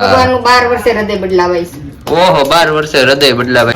ભગવાનનું બાર વર્ષે હૃદય બદલાવાય છે. ઓહો, બાર વર્ષે હૃદય બદલાવે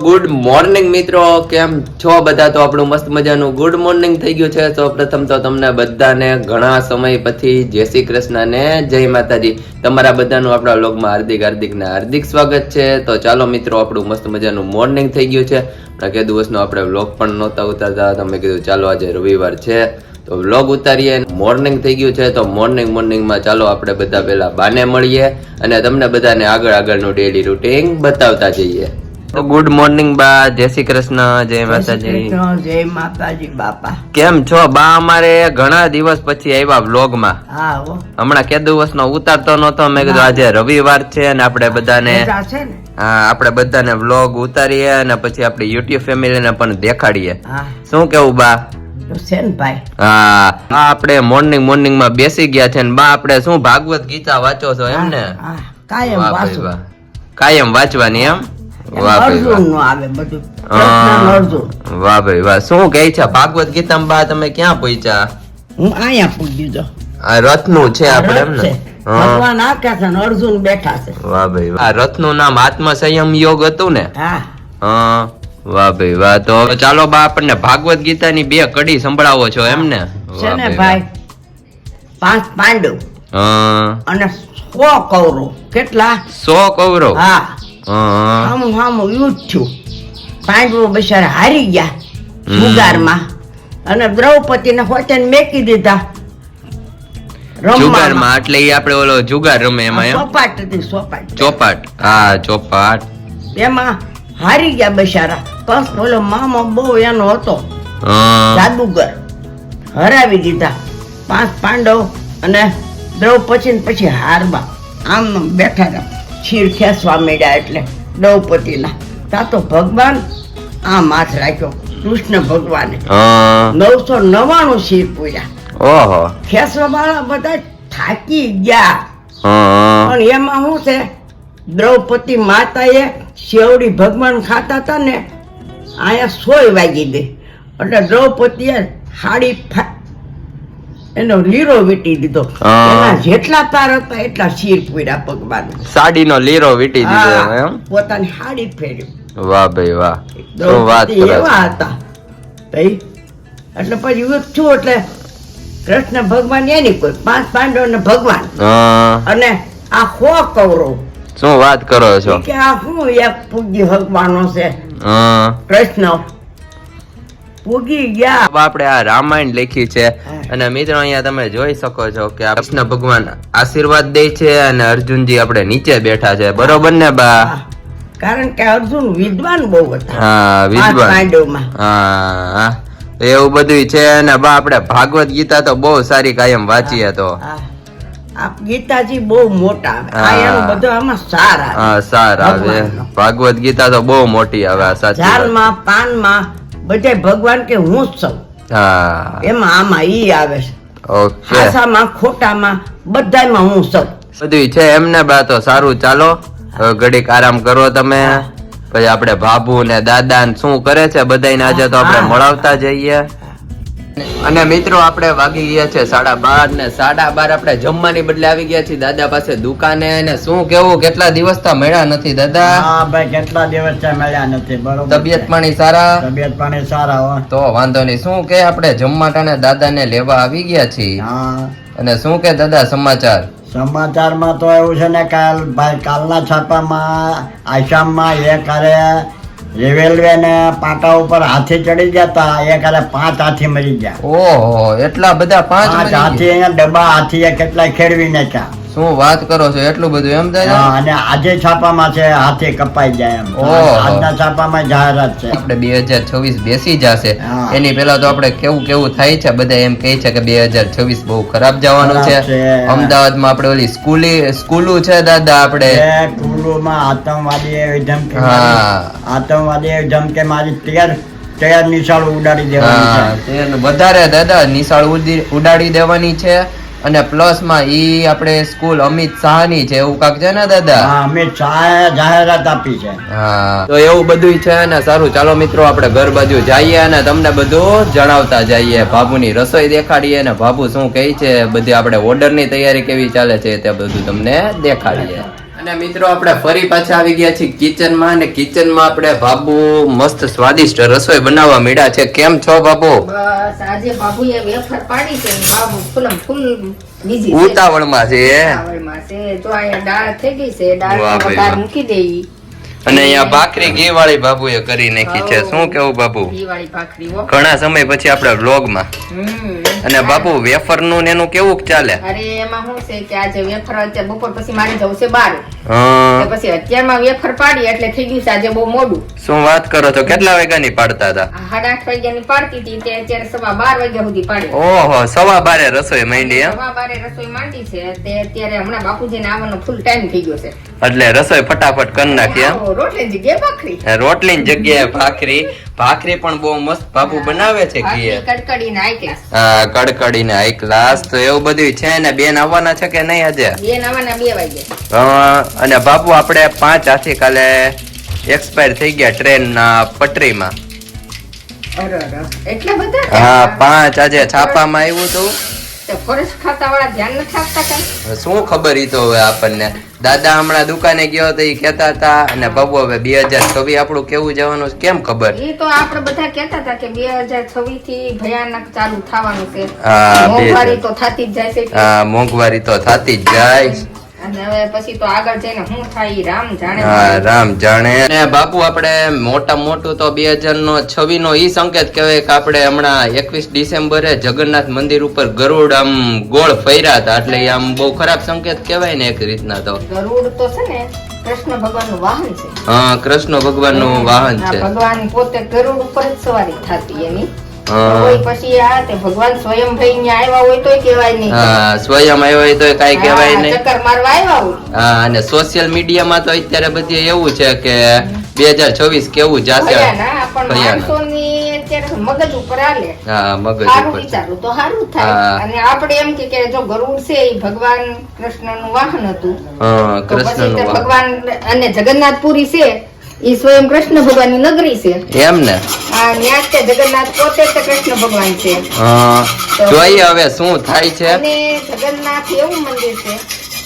ગુડ મોર્નિંગ મિત્રો, કેમ છો બધા? તો આપણું મસ્ત મજાનું ગુડ મોર્નિંગ થઈ ગયું છે. તો પ્રથમ તો તમને બધાને ઘણા સમય પછી જય શ્રી કૃષ્ણ ને જય માતાજી. તમારા બધાનું આપણા વ્લોગમાં હાર્દિક હાર્દિક ને હાર્દિક સ્વાગત છે. તો ચાલો મિત્રો, આપણું મસ્ત મજાનું મોર્નિંગ થઈ ગયું છે. કે દિવસનો આપણે વ્લોગ પણ નહોતા ઉતારતા. તમે કીધું, ચાલો આજે રવિવાર છે. તો વ્લોગ ઉતારીએ. મોર્નિંગ થઈ ગયું છે તો મોર્નિંગ મોર્નિંગમાં ચાલો આપણે બધા પહેલા બાને મળીએ અને તમને બધાને આગળ આગળનું ડેલી રૂટીન બતાવતા જઈએ. તો ગુડ મોર્નિંગ બા જય શ્રી કૃષ્ણ જય માતાજી. જય માતાજી બાપા. કેમ છો બા અમારે? ઘણા દિવસ પછી આવ્યા વ્લોગમાં હમણાં કે દિવસનો ઉતારતો નહોતો મેં કીધું આજે રવિવાર છે અને આપણે બધાને ને? હા આપણે બધાને વ્લોગ ઉતારીએ અને પછી આપણી યુટ્યુબ ફેમિલીને પણ દેખાડીએ. શું કેવું બા? હા આપણે મોર્નિંગ મોર્નિંગમાં બેસી ગયા છે ને બા આપણે શું ભાગવત ગીતા વાંચો છો એમ ને? કાયમ વાંચું. કાયમ વાંચવાની એમ? વાહ ભાઈ વાહ. શું કહે છે? ભાગવત ગીતા બા તમે ક્યાં પહોંચ્યા હું અહીંયા આ રથનું છે આપણે એમ ને? ભગવાન આખ્યા છે અર્જુન બેઠા છે. વાહ ભાઈ. આ રથનું નામ આત્મ સંયમ યોગ હતું ને? હા. હા. વાહ ભાઈ વાહ. તો હવે ચાલો બા આપણને ભાગવત ગીતાની બે કડી સંભળાવો છો એમ ને છે ને ભાઈ પાંચ પાંડુ અને સો કૌરવ. કેટલા? સો કૌરવ? હા. હા. સામું સામું યુદ્ધ થયું. પાંડવો બિચારા હારી ગયા. જુગારમાં. અને દ્રૌપદીને હોતે મેકી દીધા. જુગારમાં એટલે ઈ આપણે ઓલો જુગાર રમે એમાં ચોપાટ હતી ચોપાટ. ચોપાટ. હા ચોપાટ. એમાં હારી ગયા બિચારા. બસ બોલો મામો બહુ એનો હતો. જાદુગર. હરાવી દીધા. પાંચ પાંડવ અને દ્રૌપદી ને પછી હારબા આમ બેઠા હતા. શીર ખેંચવા માંડ્યા એટલે દ્રૌપદીના. તા તો ભગવાન આમ હાથ રાખ્યો. કૃષ્ણ ભગવાને. નવસો નવાણું શીર પૂર્યા ખેસવા વાળા બધા થાકી ગયા. પણ એમાં શું છે? દ્રૌપદી માતાએ શેવડી ભગવાન ખાતા હતા ને અહીંયા સોય વાગી દે. એટલે દ્રૌપદીએ હાડી એનો લીરો વીટી દીધો. એના જેટલા તાર હતા એટલા શીર પૂર્યા ભગવાન. સાડીનો લીરો વીટી દીધો એમ પોતાની હાડી ફેર્યું. વાહ ભાઈ વાહ. શું વાત દ્રૌપદી એવા હતા. ભાઈ એટલે પછી યુદ્ધ થયું એટલે કૃષ્ણ ભગવાન એની કોઈ પાંચ પાંડવ ને ભગવાન અને આ હો કૌરવ. શું વાત કરો છો? કે આ શું એક પૂગી ભગવાનો છે. કૃષ્ણ પૂગી ગયા. આપણે આ રામાયણ લખી છે અને મિત્રો અહીંયા તમે જોઈ શકો છો કે કૃષ્ણ ભગવાન આશીર્વાદ દે છે અને અર્જુનજી આપણે નીચે બેઠા છે. બરોબર ને બા? કારણ કે અર્જુન વિદ્વાન બહુ હતા. હા વિદ્વાન. હા એવું બધું છે અને બા આપણે ભાગવત ગીતા તો બહુ સારી કાયમ વાંચીએ તો. હા. આ ગીતાજી બહુ મોટા આવે. આ હા. એમ બધું આમાં સાર આવે. હા સાર આવે. ભાગવત ગીતા તો બહુ મોટી આવે આ સાચી. પાનમાં બધે ભગવાન કે હું જ છું. હા. એમાં આમાં ઈ આવે છે. ઓકે. ખોટામાં બધામાં હું છું. બધું છે એમને બા તો સારું ચાલો. હવે ઘડીક આરામ કરો તમે. પછી આપણે ભાભુ ને દાદા ને શું કરે છે? બધાને આજે તો આપણે મળાવતા જઈએ. અને મિત્રો આપણે વાગી ગયા છે સાડા બાર ને સાડા બાર આપણે જમવાની બદલે આવી ગયા છીએ. દાદા પાસે દુકાને ને શું કેવું કેટલા દિવસ તો મળ્યા નથી દાદા? હા ભાઈ કેટલા દિવસ મળ્યા નથી બરોબર તબિયત પાણી સારા? તબિયત પાણી સારા હો. તો વાંધો નહીં. શું કે આપણે જમવા ટાણે દાદાને લેવા આવી ગયા છીએ? હા. અને શું કે દાદા સમાચાર? સમાચારમાં તો એવું છે ને કાલ ભાઈ કાલના છાપામાં આસામમાં એ કરે રેલવે ને પાટા ઉપર હાથી ચડી ગયા તા એ કરે પાંચ હાથી મરી ગયા. ઓહો એટલા બધા પાંચ પાંચ હાથી અહીંયા ડબ્બા હાથી કેટલા ખેડવી નાખ્યા શું વાત કરો છો એટલું બધું એમ થાય અને આજે છાપામાં છે હાથે કપાઈ જાય એમ. આજના છાપામાં જાહેરાત છે. આપણે બે હજાર છવ્વીસ બેસી જશે. એની પહેલા તો આપણે કેવું કેવું થાય છે? બધા એમ કહે છે કે બે હજાર છવ્વીસ બહુ ખરાબ જવાનું છે. અમદાવાદમાં આપણે ઓલી સ્કૂલી સ્કૂલું છે દાદા આપણે? સ્કૂલોમાં આતંકવાદી ધમકી આતંકવાદી ધમકી મારી. તેર તેર નિશાળ ઉડાડી દેવાની છે. વધારે દાદા નિશાળ ઉડાડી દેવાની છે. અને પ્લસમાં ઈ આપણે સ્કૂલ અમિત શાહની છે એવું કાક છે ને દાદા? હા અમિત શાહે જાહેરાત આપી છે. હા. તો એવું બધું છે ને સારું. ચાલો મિત્રો આપણે ઘર બાજુ જઈએ અને તમને બધું જણાવતા જઈએ. બાબુની રસોઈ દેખાડીએ ને બાબુ શું કહે છે બધી આપણે ઓર્ડરની તૈયારી કેવી ચાલે છે તે બધું તમને દેખાડીએ. અને મિત્રો આપણે ફરી પાછા આવી ગયા છીએ કિચનમાં અને કિચનમાં આપણે બાબુ મસ્ત સ્વાદિષ્ટ રસોઈ બનાવવા મળ્યા છે. કેમ છો બાબુ? બસ આજે બાબુએ વેફર પાડી છે બાબુ ફૂલમ ફૂલ બીજી ઉતાવળમાં છે ઉતાવળમાં છે. તો અહીંયા દાળ થઈ ગઈ છે દાળ. મૂકી દેવી અને અહીંયા ભાખરી ઘી વાળી બાબુએ કરી નાખી છે. શું કેવું બાબુ? ઘણા સમય પછી આપણે વ્લોગમાં અને બાબુ વેફરનું ને એનું કેવું ચાલે? અરે એમાં શું છે કે આજે વેફર અત્યારે બપોર પછી મારે જવું છે હં, પછી અત્યારમાં વેફર પાડી એટલે થઈ ગયું છે આજે બહુ મોડું. શું વાત કરો છો? કેટલા વાગ્યાની પાડતા હતા? સાડા આઠ વાગ્યાની પાડતી હતી તે અત્યારે સવા બાર વાગ્યા સુધી પાડી. ઓહો સવા બારે રસોઈ માંડી સવા બારે રસોઈ માંડી છે તે અત્યારે હમણાં બાપુજીને આવવાનો ફૂલ ટાઈમ થઈ ગયો છે. એટલે રસોઈ ફટાફટ કરી નાખી એમ આવો, રોટલી જગ્યાએ ભાખરી. જગ્યાએ ભાખરી. ભાખરી પણ બહુ મસ્ત બાપુ બનાવે છે ઘીએ કડકડીને હાઈ ક્લાસ હા કડકડીને હાઈ ક્લાસ તો એવું બધું છે ને બેન આવવાના છે કે નહીં આજે? બેન આવવાના બે વાગે અને બાપુ આપણે પાંચ આથી કાલે એક્સપાયર થઈ ગયા ટ્રેન ના પટરીમાં હા પાંચ આજે છાપામાં આવ્યું હતું? શું ખબર ઈ તો હવે આપણને? દાદા હમણાં દુકાને ગયો તો એ કહેતા હતા અને બબુ હવે બે હજાર છવ્વીસ આપણું કેવું જવાનું કેમ ખબર? એ તો આપણે બધા કહેતા હતા કે બે હજાર છવ્વીસથી ભયાનક ચાલુ થવાનું છે. મોંઘવારી તો થતી જ જાય છે. હા મોંઘવારી તો થતી જ જાય. અને હવે પછી તો આગળ જઈને શું થાય રામ જાણે. હા રામ જાણે. અને બાપુ આપણે મોટા મોટું તો બે હજાર નો છવ્વીસ નો ઈ સંકેત કહેવાય કે આપણે હમણાં એકવીસ ડિસેમ્બરે જગન્નાથ મંદિર ઉપર ગરુડ આમ ગોળ ફર્યા હતા. એટલે આમ બહુ ખરાબ સંકેત કહેવાય ને એક રીતના તો. ગરુડ તો છે ને કૃષ્ણ ભગવાનનું વાહન છે. હા કૃષ્ણ ભગવાનનું વાહન છે. ભગવાન પોતે ગરુડ ઉપર જ સવારી થતી એની. હોય પછી આ તે ભગવાન સ્વયં ભાઈ ન્યા આવ્યા હોય તોય કહેવાય નહીં. હા સ્વયં આવ્યો તો કઈ કહેવાય નહીં. ચક્કર મારવા આવ્યા હોય. હા અને સોશિયલ મીડિયામાં તો અત્યારે બધી એવું છે કે બે હજાર છવ્વીસ કેવું જાશે? પણ માણસોની અત્યારે મગજ ઉપર હાલે. હા મગજ સારું ઉપર વિચારું તો સારું થાય. અને આપણે એમ કે જો ગરુડ છે એ ભગવાન કૃષ્ણનું વાહન હતું. હા ભગવાન અને જગન્નાથપુરી છે એ સ્વયં કૃષ્ણ ભગવાનની નગરી છે. એમ ને? આ ન્યા જ જગન્નાથ પોતે જ કૃષ્ણ ભગવાન છે. હા જોઈએ હવે શું થાય છે. અને જગન્નાથ એવું મંદિર છે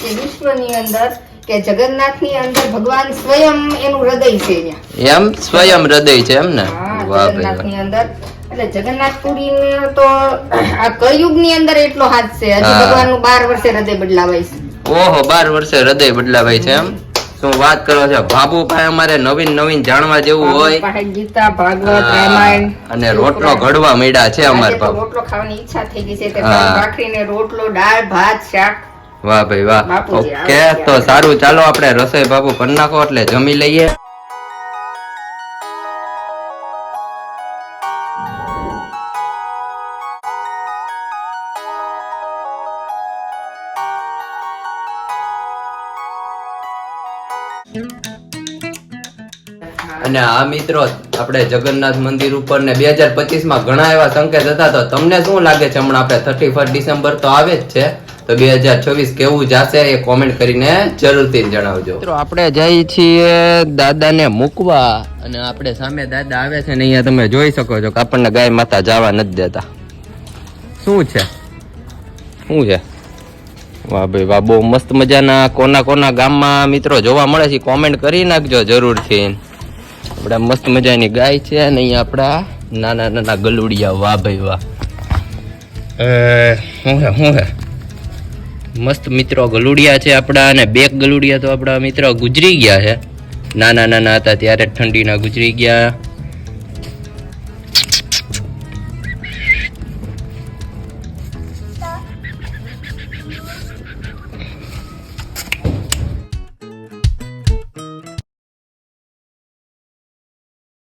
કે વિશ્વની અંદર કે જગન્નાથની અંદર ભગવાન સ્વયં એનું હૃદય છે એમ? સ્વયં હૃદય છે એમ ને? વાહ. જગન્નાથની અંદર. એટલે જગન્નાથપુરી તો આ કળિયુગની અંદર એટલો હાથ છે. હજી ભગવાન ભગવાનનું બાર વર્ષે હૃદય બદલાવાય છે. ઓહો બાર વર્ષે હૃદય બદલાવાય છે એમ? શું વાત કરો છો પાસે અમારે નવીન નવીન જાણવા જેવું હોય. ગીતા ભાગવત રામાયણ અને રોટલો ઘડવા મળ્યા છે અમારે બાપુ રોટલો ખાવાની ઈચ્છા થઈ ગઈ છે તે ભાખરીને રોટલો દાળ ભાત શાક. વાહ ભાઈ વાહ. ઓકે તો સારું ચાલો આપણે રસોઈ બાપુ કરી નાખો એટલે જમી લઈએ. અને આ મિત્રો, આપણે જગન્નાથ મંદિર ઉપર ને બે હજાર પચીસમાં ઘણા એવા સંકેત હતા, તો તમને શું લાગે છે? હમણાં આપણે થર્ટી ફર્સ્ટ ડિસેમ્બર તો આવે જ છે, તો બે હજાર છવ્વીસ કેવું જશે એ કોમેન્ટ કરીને જરૂરથી જણાવજો. મિત્રો, આપણે જઈએ છીએ દાદાને મૂકવા અને આપણે સામે દાદા આવે છે ને અહીંયા તમે જોઈ શકો છો કે આપણને ગાય માતા જવા નથી દેતા. શું છે? શું છે? વાહ ભાઈ વાહ બહુ મસ્ત મજાના કોના કોના ગામમાં મિત્રો જોવા મળે છે કોમેન્ટ કરી નાખજો જરૂરથી. આપણે મસ્ત મજાની ગાય છે અને અહીંયા આપણા નાના નાના ગલુડિયા. વાહ ભાઈ વાહ. એ, શું હે શું હે મસ્ત મિત્રો ગલુડિયા છે આપણા અને બે ગલુડિયા તો આપણા મિત્રો ગુજરી ગયા છે. નાના નાના હતા ત્યારે ઠંડીના ગુજરી ગયા.